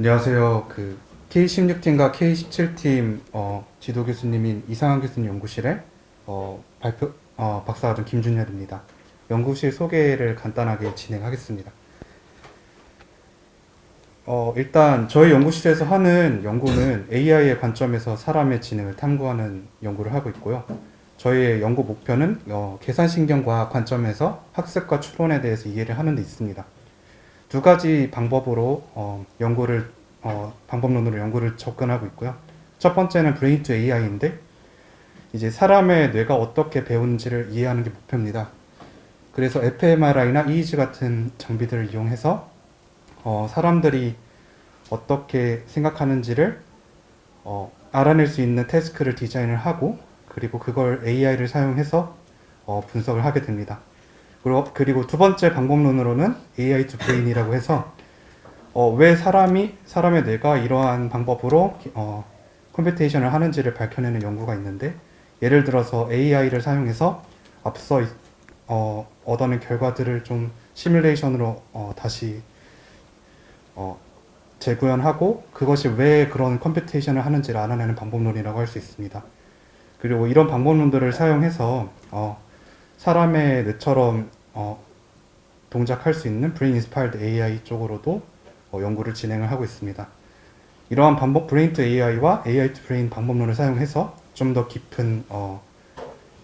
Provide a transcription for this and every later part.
안녕하세요. 그 K16팀과 K17팀 어, 지도 교수님인 이상한 교수님 연구실에 어, 발표 어, 박사과정 김준열입니다. 연구실 소개를 간단하게 진행하겠습니다. 어, 일단 저희 연구실에서 하는 연구는 AI의 관점에서 사람의 지능을 탐구하는 연구를 하고 있고요. 저희의 연구 목표는 어, 계산신경과학 관점에서 학습과 추론에 대해서 이해를 하는 데 있습니다. 두 가지 방법으로 어, 연구를 어, 방법론으로 연구를 접근하고 있고요. 첫 번째는 브레인 투 AI인데 이제 사람의 뇌가 어떻게 배우는지를 이해하는 게 목표입니다. 그래서 fMRI나 EEG 같은 장비들을 이용해서 어, 사람들이 어떻게 생각하는지를 어, 알아낼 수 있는 태스크를 디자인을 하고 그리고 그걸 AI를 사용해서 어, 분석을 하게 됩니다. 그리고, 그리고 두 번째 방법론으로는 AI to Brain이라고 해서 어, 왜 사람이 사람의 뇌가 이러한 방법으로 어, 컴퓨테이션을 하는지를 밝혀내는 연구가 있는데 예를 들어서 AI를 사용해서 앞서 있- 어, 얻어낸 결과들을 좀 시뮬레이션으로 어, 다시 어, 재구현하고 그것이 왜 그런 컴퓨테이션을 하는지를 알아내는 방법론이라고 할 수 있습니다. 그리고 이런 방법론들을 사용해서 어, 사람의 뇌처럼 어, 동작할 수 있는 브레인 인스파일드 AI 쪽으로도 어, 연구를 진행을 하고 있습니다. 이러한 반복 브레인 투 AI와 AI 투 브레인 방법론을 사용해서 좀 더 깊은 어,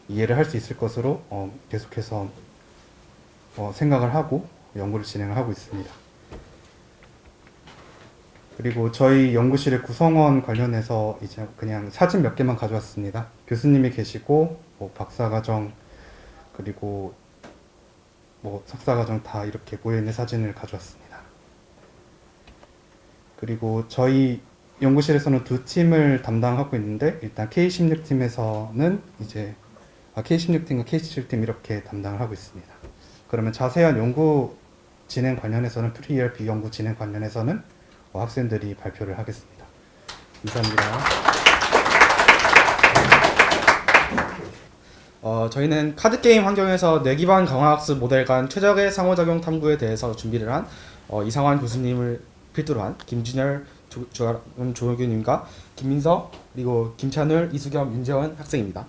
이해를 할 수 있을 것으로 어, 계속해서 어, 생각을 하고 연구를 진행을 하고 있습니다. 그리고 저희 연구실의 구성원 관련해서 이제 그냥 사진 몇 개만 가져왔습니다. 교수님이 계시고 뭐 박사과정 그리고 뭐 석사 과정 다 이렇게 모여 있는 사진을 가져왔습니다. 그리고 저희 연구실에서는 두 팀을 담당하고 있는데 일단 K16팀에서는 이제 아, K16팀과 K17팀 이렇게 담당을 하고 있습니다. 그러면 자세한 연구 진행 관련해서는 프리-ERP 연구 진행 관련해서는 어, 학생들이 발표를 하겠습니다. 감사합니다. 어, 저희는 카드 게임 환경에서 뇌 기반 강화학습 모델 간 최적의 상호작용 탐구에 대해서 준비를 한 어, 이상환 교수님을 필두로 한 김준열 조, 조, 조교님과 김민서 그리고 김찬울, 이수겸, 윤재원 학생입니다.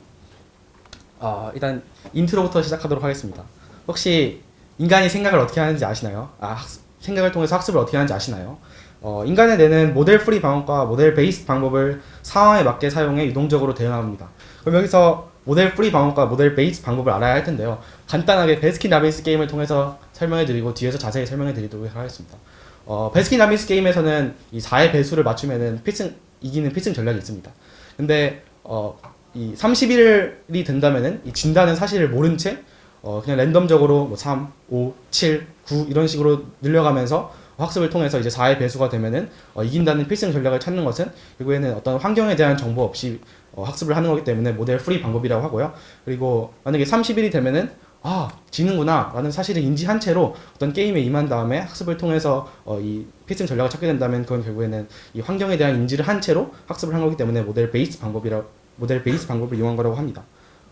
어, 일단 인트로부터 시작하도록 하겠습니다. 혹시 인간이 생각을 어떻게 하는지 아시나요? 아, 학습, 생각을 통해서 학습을 어떻게 하는지 아시나요? 어, 인간의 뇌는 모델 프리 방법과 모델 베이스 방법을 상황에 맞게 사용해 유동적으로 대응합니다. 그럼 여기서 모델 프리 방법과 모델 베이스 방법을 알아야 할 텐데요. 간단하게 베스킨 라빈스 게임을 통해서 설명해 드리고 뒤에서 자세히 설명해 드리도록 하겠습니다. 어, 베스킨 라빈스 게임에서는 이 4의 배수를 맞추면은 필승 이기는 필승 전략이 있습니다. 근데 어, 이 31일이 된다면은 이 진다는 사실을 모른 채 어, 그냥 랜덤적으로 뭐 3, 5, 7, 9 이런 식으로 늘려가면서 학습을 통해서 이제 4의 배수가 되면은 어, 이긴다는 필승 전략을 찾는 것은 결국에는 어떤 환경에 대한 정보 없이 어, 학습을 하는 거기 때문에 모델 프리 방법이라고 하고요. 그리고 만약에 30일이 되면은 아 지는구나 라는 사실을 인지한 채로 어떤 게임에 임한 다음에 학습을 통해서 어, 이 필승 전략을 찾게 된다면 그건 결국에는 이 환경에 대한 인지를 한 채로 학습을 한 거기 때문에 모델 베이스 방법이라 모델 베이스 방법을 이용한 거라고 합니다.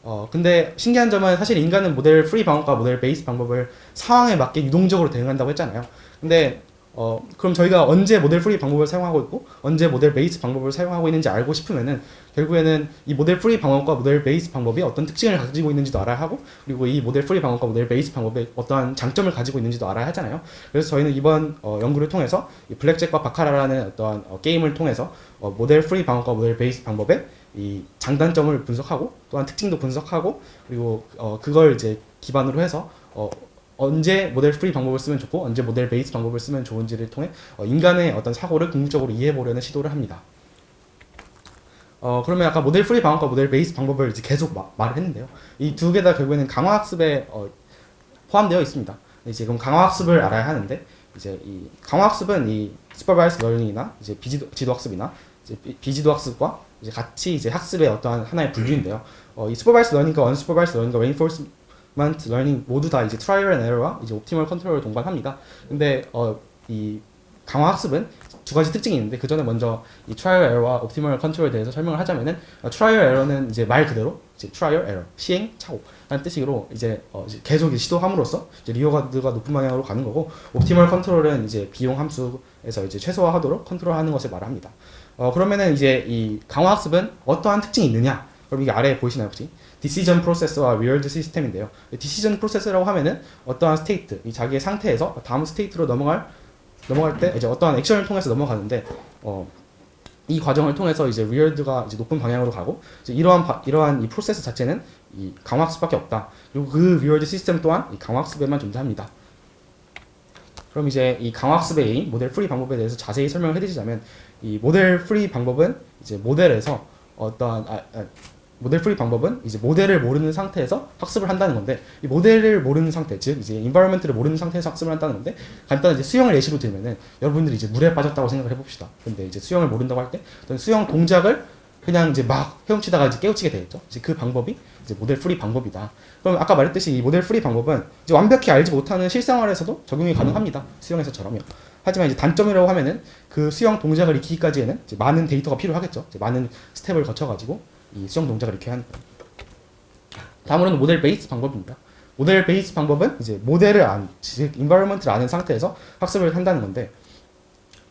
어 근데 신기한 점은 사실 인간은 모델 프리 방법과 모델 베이스 방법을 상황에 맞게 유동적으로 대응한다고 했잖아요. 근데 어 그럼 저희가 언제 모델 프리 방법을 사용하고 있고 언제 모델 베이스 방법을 사용하고 있는지 알고 싶으면은 결국에는 이 모델 프리 방법과 모델 베이스 방법이 어떤 특징을 가지고 있는지도 알아야 하고 그리고 이 모델 프리 방법과 모델 베이스 방법이 어떠한 장점을 가지고 있는지도 알아야 하잖아요. 그래서 저희는 이번 어, 연구를 통해서 이 블랙잭과 바카라라는 어떠한 어, 게임을 통해서 어, 모델 프리 방법과 모델 베이스 방법의 이 장단점을 분석하고 또한 특징도 분석하고 그리고 어, 그걸 이제 기반으로 해서 어, 언제 모델 프리 방법을 쓰면 좋고 언제 모델 베이스 방법을 쓰면 좋은지를 통해 어, 인간의 어떤 사고를 궁극적으로 이해해 보려는 시도를 합니다. 어 그러면 아까 모델 프리 방법과 모델 베이스 방법을 이제 계속 마- 말을 했는데요. 이 두 개 다 결국에는 강화 학습에 어, 포함되어 있습니다. 이제 그럼 강화 학습을 알아야 하는데 이제 이 강화 학습은 이 슈퍼바이스 러닝이나 이제 비지도 지도 학습이나 이제 비- 비지도 학습과 이제 같이 이제 학습의 어떠한 하나의 분류인데요. 어, 이 슈퍼바이스 러닝과 언슈퍼바이스 러닝과 레인포스 먼트 러닝 모두 다 이제 트라이얼 앤 에러와 이제 옵티멀 컨트롤을 동반합니다. 근데 어, 이 강화 학습은 두 가지 특징이 있는데 그 전에 먼저 이 트라이얼 에러와 옵티멀 컨트롤에 대해서 설명을 하자면은 어, 트라이얼 에러는 이제 말 그대로 이제 트라이얼 에러 시행 착오라는 뜻으로 이제, 어, 이제 계속 시도함으로써 이제 리워드가 높은 방향으로 가는 거고 옵티멀 컨트롤은 이제 비용 함수 에서 이제 최소화하도록 컨트롤하는 것을 말합니다. 어, 그러면은 이제 이 강화 학습은 어떠한 특징이 있느냐? 그럼 이게 아래에 보이시나요 혹시? 디시전 프로세스와 리얼드 시스템인데요. 디시전 프로세스라고 하면은 어떠한 스테이트, 이 자기의 상태에서 다음 스테이트로 넘어갈 넘어갈 때 이제 어떠한 액션을 통해서 넘어가는데 어, 이 과정을 통해서 이제 리얼드가 이제 높은 방향으로 가고 이러한 바- 이러한 이 프로세스 자체는 이 강화학습밖에 없다. 그리고 그 리얼드 시스템 또한 이 강화학습에만 존재합니다. 그럼 이제 이 강화학습의 A인 모델 프리 방법에 대해서 자세히 설명을 해드리자면 이 모델 프리 방법은 이제 모델에서 어떠한 아, 아, 모델 프리 방법은 이제 모델을 모르는 상태에서 학습을 한다는 건데 이 모델을 모르는 상태 즉 이제 인바이러먼트를 모르는 상태에서 학습을 한다는 건데 간단한 이제 수영을 예시로 들면은 여러분들이 이제 물에 빠졌다고 생각을 해봅시다. 근데 이제 수영을 모른다고 할 때 어떤 수영 동작을 그냥 이제 막 헤엄치다가 이제 깨우치게 되겠죠. 이제 그 방법이 이제 모델 프리 방법이다. 그럼 아까 말했듯이 이 모델 프리 방법은 이제 완벽히 알지 못하는 실생활에서도 적용이 가능합니다. 수영에서처럼요. 하지만 이제 단점이라고 하면은 그 수영 동작을 익히기까지에는 많은 데이터가 필요하겠죠. 많은 스텝을 거쳐가지고 이 수영 동작을 익혀야 하는 거예요. 다음으로는 모델 베이스 방법입니다. 모델 베이스 방법은 이제 모델을 안, 즉 인바이러먼트를 아는 상태에서 학습을 한다는 건데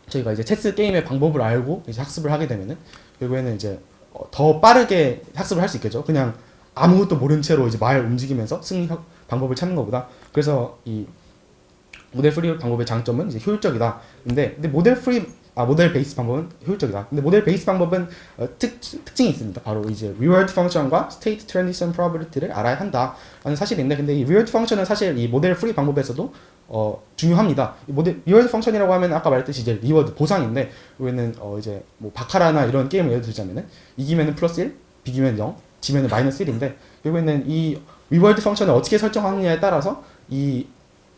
저희가 이제 체스 게임의 방법을 알고 이제 학습을 하게 되면은 결국에는 이제 어, 더 빠르게 학습을 할 수 있겠죠. 그냥 아무것도 모른 채로 이제 말 움직이면서 승리 학- 방법을 찾는 것보다 그래서 이 모델 프리 방법의 장점은 이제 효율적이다. 근데 근데 모델 프리 아 모델 베이스 방법은 효율적이다. 근데 모델 베이스 방법은 어, 특 특징이 있습니다. 바로 이제 reward 펑션과 state transition probability를 알아야 한다라는 사실인데 근데 이 reward 펑션은 사실 이 모델 프리 방법에서도 어 중요합니다. 이 모델 reward 펑션이라고 하면 아까 말했듯이 이제 리워드 보상인데 여기는 어 이제 뭐 바카라나 이런 게임을 예를 들자면은 이기면은 플러스 1, 비기면 0, 지면은 마이너스 1인데 결국에는 이 reward 펑션을 어떻게 설정하느냐에 따라서 이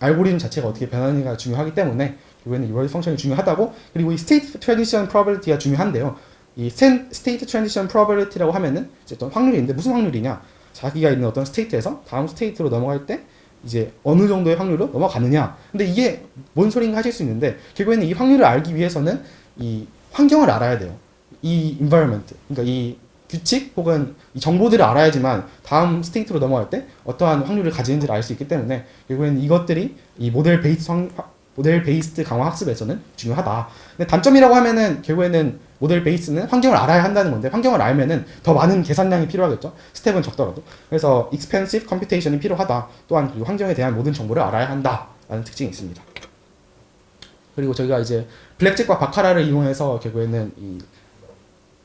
알고리즘 자체가 어떻게 변하느냐가 중요하기 때문에 결국에는 reward 펑션이 중요하다고 그리고 이 state transition probability가 중요한데요. 이 state transition probability라고 하면은 이제 어떤 확률인데 무슨 확률이냐? 자기가 있는 어떤 스테이트에서 다음 스테이트로 넘어갈 때 이제 어느 정도의 확률로 넘어가느냐. 근데 이게 뭔 소린가 하실 수 있는데 결국에는 이 확률을 알기 위해서는 이 환경을 알아야 돼요. 이 environment. 그러니까 이 규칙 혹은 이 정보들을 알아야지만 다음 스테이트로 넘어갈 때 어떠한 확률을 가지는지를 알 수 있기 때문에 결국에는 이것들이 이 모델 베이스 확, 모델 베이스드 강화 학습에서는 중요하다. 근데 단점이라고 하면은 결국에는 모델 베이스는 환경을 알아야 한다는 건데 환경을 알면은 더 많은 계산량이 필요하겠죠. 스텝은 적더라도. 그래서 expensive computation이 필요하다. 또한 그리고 환경에 대한 모든 정보를 알아야 한다라는 특징이 있습니다. 그리고 저희가 이제 블랙잭과 바카라를 이용해서 결국에는 이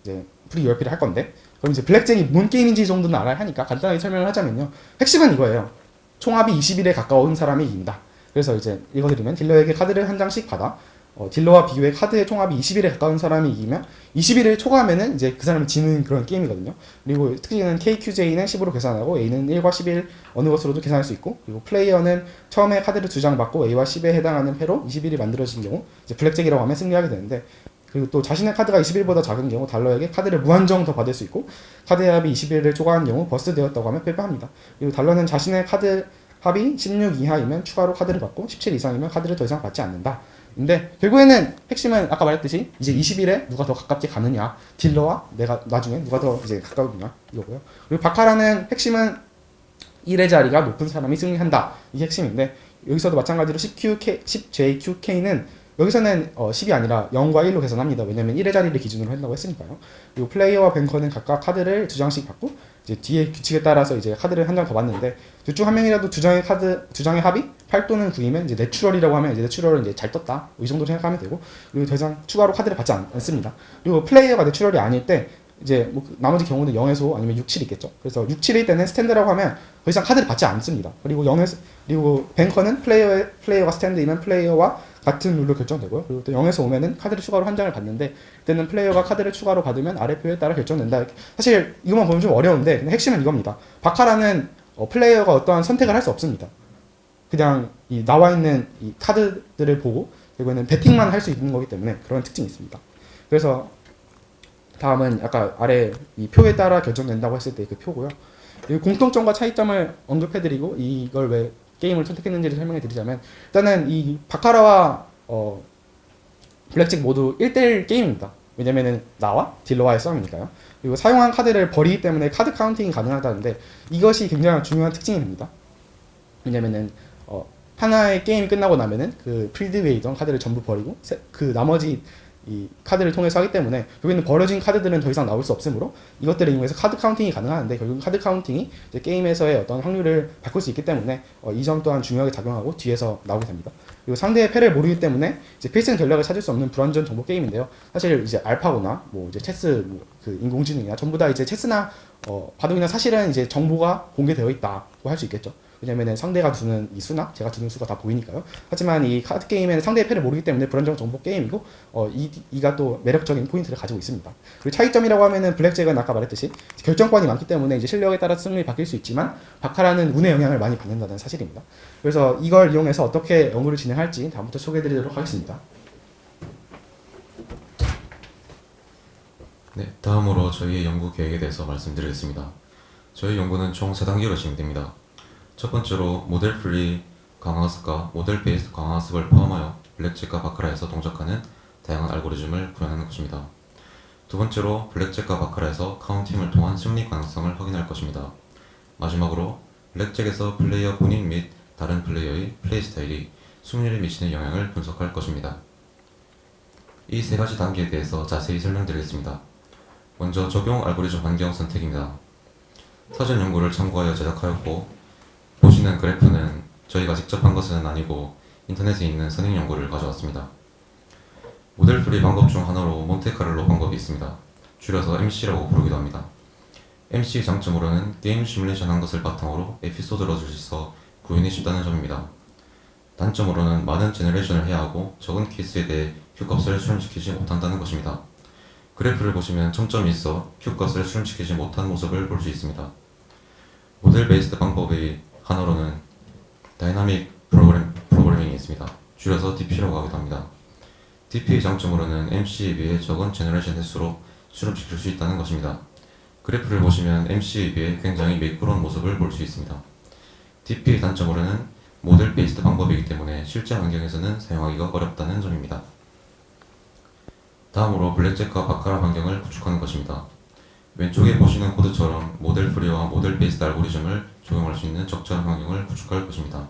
이제 프리 URP를 할 건데 그럼 이제 블랙잭이 뭔 게임인지 정도는 알아야 하니까 간단하게 설명을 하자면요. 핵심은 이거예요. 총합이 20일에 가까운 사람이 이긴다. 그래서 이제 읽어드리면 딜러에게 카드를 한 장씩 받아 어, 딜러와 비교해 카드의 총합이 20일에 가까운 사람이 이기면 20일을 초과하면은 이제 그 사람이 지는 그런 게임이거든요. 그리고 특징은 KQJ는 10으로 계산하고 A는 1과 11 어느 것으로도 계산할 수 있고 그리고 플레이어는 처음에 카드를 두 장 받고 A와 10에 해당하는 패로 20일이 만들어진 경우 이제 블랙잭이라고 하면 승리하게 되는데 그리고 또 자신의 카드가 20일보다 작은 경우 달러에게 카드를 무한정 더 받을 수 있고 카드의 합이 21을 초과한 경우 버스되었다고 하면 패배합니다. 그리고 달러는 자신의 카드 합이 16 이하이면 추가로 카드를 받고 17 이상이면 카드를 더 이상 받지 않는다. 근데 결국에는 핵심은 아까 말했듯이 이제 20일에 누가 더 가깝게 가느냐 딜러와 내가 나중에 누가 더 이제 가까우냐 이거고요. 그리고 바카라는 핵심은 1의 자리가 높은 사람이 승리한다 이게 핵심인데 여기서도 마찬가지로 10QK 10JQK는 여기서는 어, 10이 아니라 0과 1로 계산합니다. 왜냐면 1의 자리를 기준으로 한다고 했으니까요. 그리고 플레이어와 뱅커는 각각 카드를 두 장씩 받고 이제 뒤에 규칙에 따라서 이제 카드를 한 장 더 받는데 둘 중 한 명이라도 두 장의 카드 두 장의 합이 8 또는 9이면 이제 내추럴이라고 하면 이제 내추럴은 이제 잘 떴다 이 정도 생각하면 되고 그리고 더 이상 추가로 카드를 받지 않, 않습니다. 그리고 플레이어가 내추럴이 아닐 때 이제 뭐그 나머지 경우는 0에서 5 아니면 6, 7 있겠죠. 그래서 6, 7일 때는 스탠드라고 하면 더 이상 카드를 받지 않습니다. 그리고 0에서 그리고 뱅커는 플레이어 플레이어가 스탠드이면 플레이어와 같은 룰로 결정되고요. 그리고 또 0에서 5면은 카드를 추가로 한 장을 받는데 그때는 플레이어가 카드를 추가로 받으면 아래 표에 따라 결정된다. 사실 이것만 보면 좀 어려운데 핵심은 이겁니다. 바카라는 어, 플레이어가 어떠한 선택을 할 수 없습니다. 그냥 이 나와 있는 이 카드들을 보고 결국에는 배팅만 할 수 있는 거기 때문에 그런 특징이 있습니다. 그래서 다음은 아까 아래 이 표에 따라 결정된다고 했을 때 그 표고요. 공통점과 차이점을 언급해드리고 이걸 왜 게임을 선택했는지를 설명해 드리자면 일단은 이 바카라와 어, 블랙잭 모두 1대1 게임입니다. 왜냐면은 나와 딜러와의 싸움이니까요. 그리고 사용한 카드를 버리기 때문에 카드 카운팅이 가능하다는데 이것이 굉장히 중요한 특징이 됩니다. 왜냐면은 어, 하나의 게임이 끝나고 나면은 그 필드위에 있던 카드를 전부 버리고 세- 그 나머지 이 카드를 통해서 하기 때문에 여기는 버려진 카드들은 더 이상 나올 수 없으므로 이것들을 이용해서 카드 카운팅이 가능한데 결국 카드 카운팅이 게임에서의 어떤 확률을 바꿀 수 있기 때문에 어, 이점 또한 중요하게 작용하고 뒤에서 나오게 됩니다. 그리고 상대의 패를 모르기 때문에 이제 필승 전략을 찾을 수 없는 불완전 정보 게임인데요. 사실 이제 알파고나 뭐 이제 체스 뭐 그 인공지능이나 전부 다 이제 체스나 어, 바둑이나 사실은 이제 정보가 공개되어 있다고 할 수 있겠죠. 왜냐면은 상대가 두는 이 수나 제가 두는 수가 다 보이니까요. 하지만 이 카드 게임에는 상대의 패를 모르기 때문에 불안정 정보 게임이고 어, 이, 이가 또 매력적인 포인트를 가지고 있습니다. 그리고 차이점이라고 하면은 블랙잭은 아까 말했듯이 결정권이 많기 때문에 이제 실력에 따라 승률이 바뀔 수 있지만 바카라는 운의 영향을 많이 받는다는 사실입니다. 그래서 이걸 이용해서 어떻게 연구를 진행할지 다음부터 소개해드리도록 하겠습니다. 네, 다음으로 저희의 연구 계획에 대해서 말씀드리겠습니다. 저희 연구는 총 3단계로 진행됩니다. 첫 번째로 모델 프리 강화학습과 모델 베이스드 강화학습을 포함하여 블랙잭과 바카라에서 동작하는 다양한 알고리즘을 구현하는 것입니다. 두 번째로 블랙잭과 바카라에서 카운팅을 통한 승리 가능성을 확인할 것입니다. 마지막으로 블랙잭에서 플레이어 본인 및 다른 플레이어의 플레이 스타일이 승률에 미치는 영향을 분석할 것입니다. 이 세 가지 단계에 대해서 자세히 설명드리겠습니다. 먼저 적용 알고리즘 환경 선택입니다. 사전 연구를 참고하여 제작하였고 보시는 그래프는 저희가 직접 한 것은 아니고 인터넷에 있는 선행 연구를 가져왔습니다. 모델 프리 방법 중 하나로 몬테카를로 방법이 있습니다. 줄여서 MC라고 부르기도 합니다. MC 장점으로는 게임 시뮬레이션 한 것을 바탕으로 에피소드를 얻을 수 있어 구현이 쉽다는 점입니다. 단점으로는 많은 제너레이션을 해야 하고 적은 케이스에 대해 Q값을 수렴시키지 못한다는 것입니다. 그래프를 보시면 점점이 있어 Q값을 수렴시키지 못한 모습을 볼 수 있습니다. 모델 베이스드 방법의 하나로는 다이나믹 프로그램, 프로그래밍이 있습니다. 줄여서 DP라고 하기도 합니다. DP의 장점으로는 MC에 비해 적은 제너레이션 횟수로 수렴시킬 수 있다는 것입니다. 그래프를 보시면 MC에 비해 굉장히 매끄러운 모습을 볼 수 있습니다. DP의 단점으로는 모델 베이스드 방법이기 때문에 실제 환경에서는 사용하기가 어렵다는 점입니다. 다음으로 블랙잭과 바카라 환경을 구축하는 것입니다. 왼쪽에 보시는 코드처럼 모델 프리와 모델 베이스드 알고리즘을 적용할 수 있는 적절한 환경을 구축할 것입니다.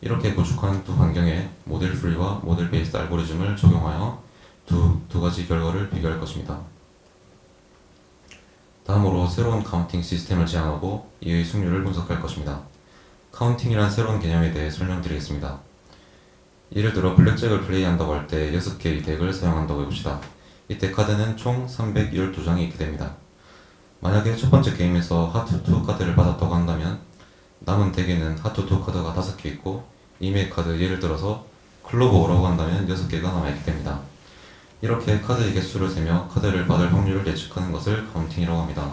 이렇게 구축한 두 환경에 모델 프리와 모델 베이스드 알고리즘을 적용하여 두, 두 가지 결과를 비교할 것입니다. 다음으로 새로운 카운팅 시스템을 제안하고 이의 승률을 분석할 것입니다. 카운팅이란 새로운 개념에 대해 설명드리겠습니다. 예를 들어 블랙잭을 플레이한다고 할 때 6개의 덱을 사용한다고 해봅시다. 이때 카드는 총 312장이 있게 됩니다. 만약에 첫 번째 게임에서 하트 2 카드를 받았다고 한다면 남은 덱에는 하트 2 카드가 5개 있고 이메일 카드 예를 들어서 클로브 5라고 한다면 6개가 남아있게 됩니다. 이렇게 카드의 개수를 세며 카드를 받을 확률을 예측하는 것을 카운팅이라고 합니다.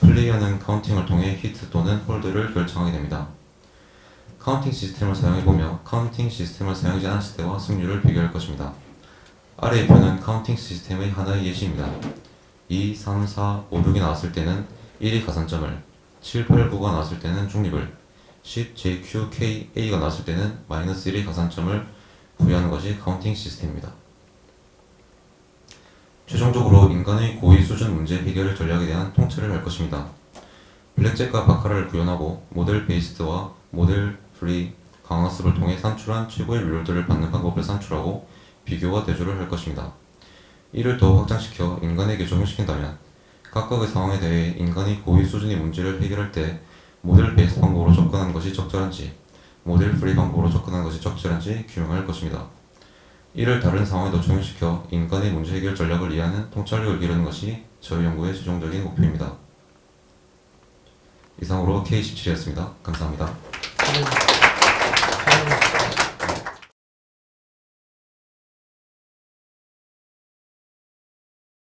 플레이어는 카운팅을 통해 히트 또는 홀드를 결정하게 됩니다. 카운팅 시스템을 사용해보며 카운팅 시스템을 사용하지 않았을 때와 승률을 비교할 것입니다. 아래의 표는 카운팅 시스템의 하나의 예시입니다. 2, 3, 4, 5, 6이 나왔을 때는 1이 가산점을, 7, 8, 9가 나왔을 때는 중립을, 10, J, Q, K, A가 나왔을 때는 마이너스 1의 가산점을 부여하는 것이 카운팅 시스템입니다. 최종적으로 인간의 고의 수준 문제 해결 전략에 대한 통찰을 할 것입니다. 블랙잭과 바카라를 구현하고 모델 베이스드와 모델 프리 강화습을 통해 산출한 최고의 룰들을 받는 방법을 산출하고 비교와 대조를 할 것입니다. 이를 더 확장시켜 인간에게 적용시킨다면 각각의 상황에 대해 인간의 고의 수준의 문제를 해결할 때 모델 베이스 방법으로 접근하는 것이 적절한지 모델 프리 방법으로 접근하는 것이 적절한지 규명할 것입니다. 이를 다른 상황에도 적용시켜 인간의 문제 해결 전략을 이해하는 통찰력을 기르는 것이 저희 연구의 최종적인 목표입니다. 이상으로 K17이었습니다. 감사합니다.